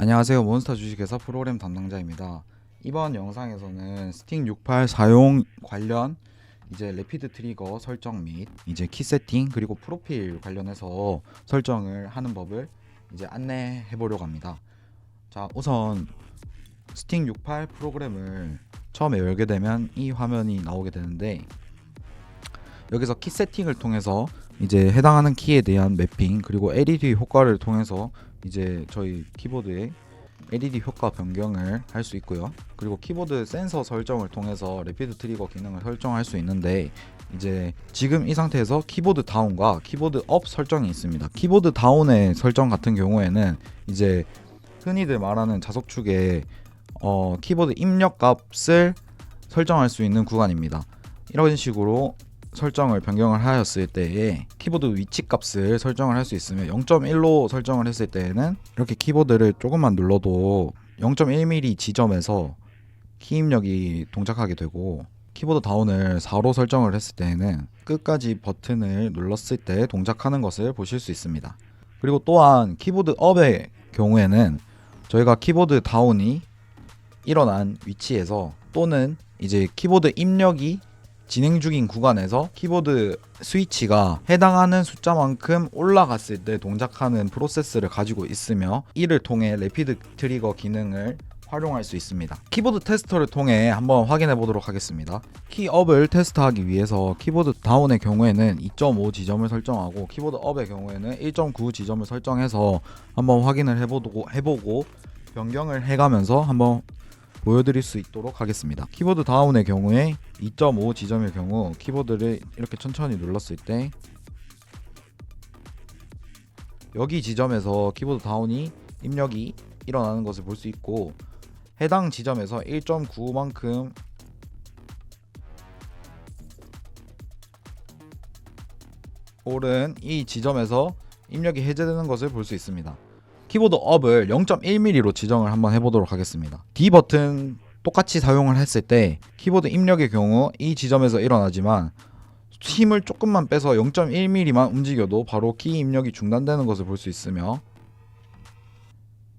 안녕하세요. 몬스터 주식회사 프로그램 담당자입니다. 이번 영상에서는 스틱 68 사용 관련 이제 레피드 트리거 설정 및 이제 키 세팅 그리고 프로필 관련해서 설정을 하는 법을 이제 안내해 보려고 합니다. 자, 우선 스틱 68 프로그램을 처음에 열게 되면 이 화면이 나오게 되는데 여기서 키 세팅을 통해서 이제 해당하는 키에 대한 매핑 그리고 LED 효과를 통해서 이제 저희 키보드에 LED 효과 변경을 할 수 있고요. 그리고 키보드 센서 설정을 통해서 레피드 트리거 기능을 설정할 수 있는데 이제 지금 이 상태에서 키보드 다운과 키보드 업 설정이 있습니다. 키보드 다운의 설정 같은 경우에는 이제 흔히들 말하는 자석축에 어, 키보드 입력 값을 설정할 수 있는 구간입니다. 이런 식으로 설정을 변경을 하였을 때에 키보드 위치 값을 설정을 할 수 있으며 0.1로 설정을 했을 때에는 이렇게 키보드를 조금만 눌러도 0.1mm 지점에서 키 입력이 동작하게 되고 키보드 다운을 4로 설정을 했을 때에는 끝까지 버튼을 눌렀을 때 동작하는 것을 보실 수 있습니다. 그리고 또한 키보드 업의 경우에는 저희가 키보드 다운이 일어난 위치에서 또는 이제 키보드 입력이 진행 중인 구간에서 키보드 스위치가 해당하는 숫자만큼 올라갔을 때 동작하는 프로세스를 가지고 있으며 이를 통해 레피드 트리거 기능을 활용할 수 있습니다. 키보드 테스터를 통해 한번 확인해 보도록 하겠습니다. 키업을 테스트하기 위해서 키보드 다운의 경우에는 2.5 지점을 설정하고 키보드 업의 경우에는 1.9 지점을 설정해서 한번 확인을 해보고 해보고 변경을 해가면서 한번 보여드릴 수 있도록 하겠습니다. 키보드 다운의 경우에 2.5 지점의 경우 키보드를 이렇게 천천히 눌렀을 때 여기 지점에서 키보드 다운이 입력이 일어나는 것을 볼 수 있고 해당 지점에서 1.9만큼 오른 이 지점에서 입력이 해제되는 것을 볼 수 있습니다. 키보드 업을 0.1mm로 지정을 한번 해보도록 하겠습니다. D 버튼 똑같이 사용을 했을 때 키보드 입력의 경우 이 지점에서 일어나지만 힘을 조금만 빼서 0.1mm만 움직여도 바로 키 입력이 중단되는 것을 볼 수 있으며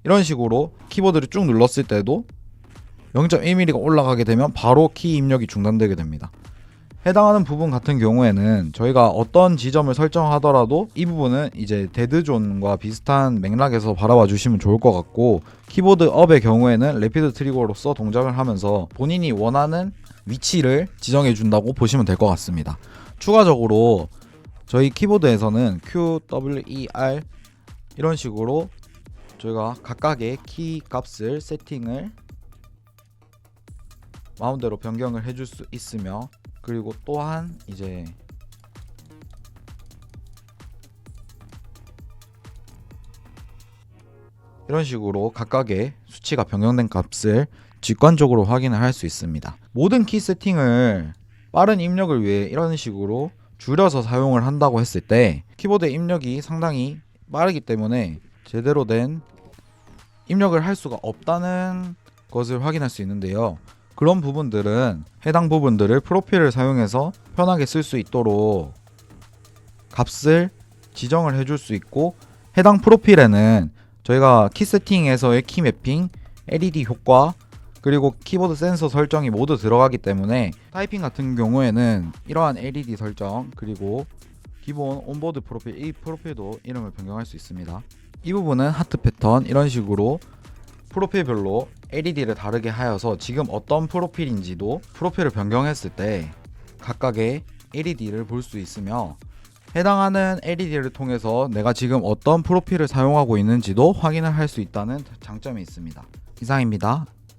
이런 식으로 키보드를 쭉 눌렀을 때도 0.1mm가 올라가게 되면 바로 키 입력이 중단되게 됩니다. 해당하는 부분 같은 경우에는 저희가 어떤 지점을 설정하더라도 이 부분은 이제 데드존과 비슷한 맥락에서 바라봐 주시면 좋을 것 같고 키보드 업의 경우에는 레피드 트리거로서 동작을 하면서 본인이 원하는 위치를 지정해 준다고 보시면 될 것 같습니다. 추가적으로 저희 키보드에서는 Q, W, E, R 이런 식으로 저희가 각각의 키 값을 세팅을 마음대로 변경을 해줄 수 있으며 그리고 또한 이제 이런 식으로 각각의 수치가 변경된 값을 직관적으로 확인을 할 수 있습니다. 모든 키 세팅을 빠른 입력을 위해 이런 식으로 줄여서 사용을 한다고 했을 때 키보드 입력이 상당히 빠르기 때문에 제대로 된 입력을 할 수가 없다는 것을 확인할 수 있는데요. 그런 부분들은 해당 부분들을 프로필을 사용해서 편하게 쓸 수 있도록 값을 지정을 해줄 수 있고 해당 프로필에는 저희가 키 세팅에서의 키 매핑, LED 효과, 그리고 키보드 센서 설정이 모두 들어가기 때문에 타이핑 같은 경우에는 이러한 LED 설정 그리고 기본 온보드 프로필 이 프로필도 이름을 변경할 수 있습니다. 이 부분은 하트 패턴 이런 식으로 프로필별로 LED를 다르게 하여서 지금 어떤 프로필인지도 프로필을 변경했을 때 각각의 LED를 볼 수 있으며 해당하는 LED를 통해서 내가 지금 어떤 프로필을 사용하고 있는지도 확인을 할 수 있다는 장점이 있습니다. 이상입니다.